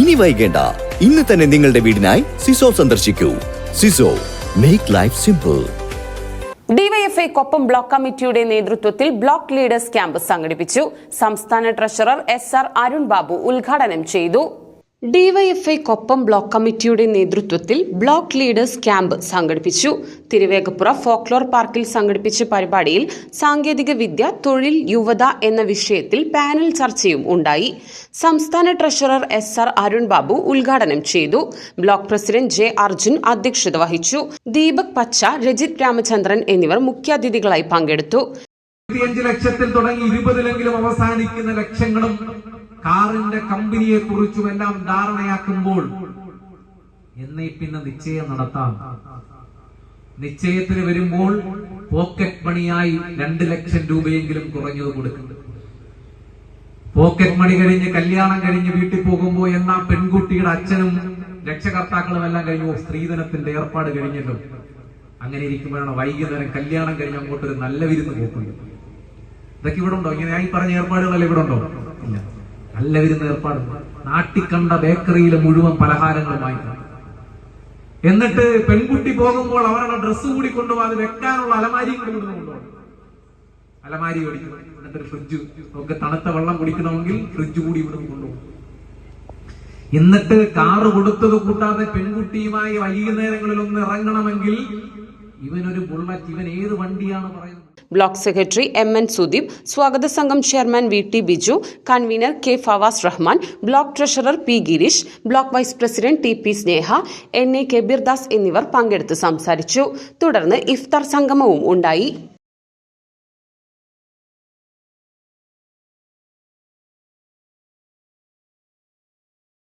ഇനി വൈകേണ്ട. ഇന്ന് തന്നെ നിങ്ങളുടെ വീടിനായി സിസോ സന്ദർശിക്കൂ. Siso make life simple DYFI Koppam block കമ്മിറ്റിയുടെ നേതൃത്വത്തിൽ ബ്ലോക്ക് ലീഡേഴ്സ് ക്യാമ്പ് സംഘടിപ്പിച്ചു. സംസ്ഥാന treasurer S R Arun Babu ഉദ്ഘാടനം ചെയ്തു. ഡിവൈഎഫ്ഐ കൊപ്പം ബ്ലോക്ക് കമ്മിറ്റിയുടെ നേതൃത്വത്തിൽ ബ്ലോക്ക് ലീഡേഴ്സ് ക്യാമ്പ് സംഘടിപ്പിച്ചു. തിരുവേഗപ്പുറ ഫോക്ലോർ പാർക്കിൽ സംഘടിപ്പിച്ച പരിപാടിയിൽ സാങ്കേതിക വിദ്യ തൊഴിൽ യുവത എന്ന വിഷയത്തിൽ പാനൽ ചർച്ചയും ഉണ്ടായി. സംസ്ഥാന treasurer S R Arun Babu ഉദ്ഘാടനം ചെയ്തു. ബ്ലോക്ക് പ്രസിഡന്റ് ജെ അർജുൻ അധ്യക്ഷത വഹിച്ചു. ദീപക് പച്ച രജിത് രാമചന്ദ്രൻ എന്നിവർ മുഖ്യാതിഥികളായി പങ്കെടുത്തു. ലക്ഷത്തിൽ തുടങ്ങി അവസാനിക്കുന്ന ലക്ഷങ്ങളും കാറിന്റെ കമ്പനിയെ കുറിച്ചും എല്ലാം ധാരണയാക്കുമ്പോൾ എന്നേ പിന്നെ നിശ്ചയം നടത്താം. നിശ്ചയത്തിന് വരുമ്പോൾ പോക്കറ്റ് മണിയായി രണ്ട് ലക്ഷം രൂപയെങ്കിലും കുറഞ്ഞത് കൊടുക്കും. പോക്കറ്റ് മണി കഴിഞ്ഞ് കല്യാണം കഴിഞ്ഞ് വീട്ടിൽ പോകുമ്പോൾ എന്നാ പെൺകുട്ടിയുടെ അച്ഛനും രക്ഷകർത്താക്കളും എല്ലാം കഴിഞ്ഞു സ്ത്രീധനത്തിന്റെ ഏർപ്പാട് കഴിഞ്ഞല്ലോ. അങ്ങനെ ഇരിക്കുമ്പോഴാണ് വൈകുന്നേരം കല്യാണം കഴിഞ്ഞ് അങ്ങോട്ടൊരു നല്ല വിരുന്ന് പോക്കുന്നത്. ഇതൊക്കെ ഇവിടെ ഉണ്ടോ? ഇങ്ങനെ ഞാൻ പറഞ്ഞ ഏർപ്പാടുകളെല്ലാം ഇവിടെ ഉണ്ടോ? നല്ല വിരുന്ന് ഏർപ്പാട് നാട്ടിൽ കണ്ട ബേക്കറിയിലെ മുഴുവൻ പലഹാരങ്ങളുമായി എന്നിട്ട് പെൺകുട്ടി പോകുമ്പോൾ അവരുടെ ഡ്രസ്സ് കൂടി കൊണ്ടുപോകാതെ വെക്കാനുള്ള അലമാരിയും കൂടി കൊണ്ടുപോകും അലമാരി മേടിക്കണം എന്നിട്ട് ഒരു ഫ്രിഡ്ജ് ഒക്കെ തണുത്ത വെള്ളം കുടിക്കണമെങ്കിൽ ഫ്രിഡ്ജ് കൂടി ഇവിടെ കൊണ്ടുപോകും. എന്നിട്ട് കാറ് കൊടുത്തത് കൂട്ടാതെ പെൺകുട്ടിയുമായി വൈകുന്നേരങ്ങളിൽ ഒന്ന് ഇറങ്ങണമെങ്കിൽ ഇവനൊരു ബുള്ളറ്റ് ഇവൻ ഏത് വണ്ടിയാണ് പറയുന്നത്? Block secretary M N Sudeep സ്വാഗത സംഘം chairman V T Biju convener K Fawaz Rahman block treasurer P Gireesh block vice president T P Sneha N A Kabeerdas എന്നിവർ പങ്കെടുത്ത് സംസാരിച്ചു. തുടർന്ന് ഇഫ്താർ സംഗമവും ഉണ്ടായി.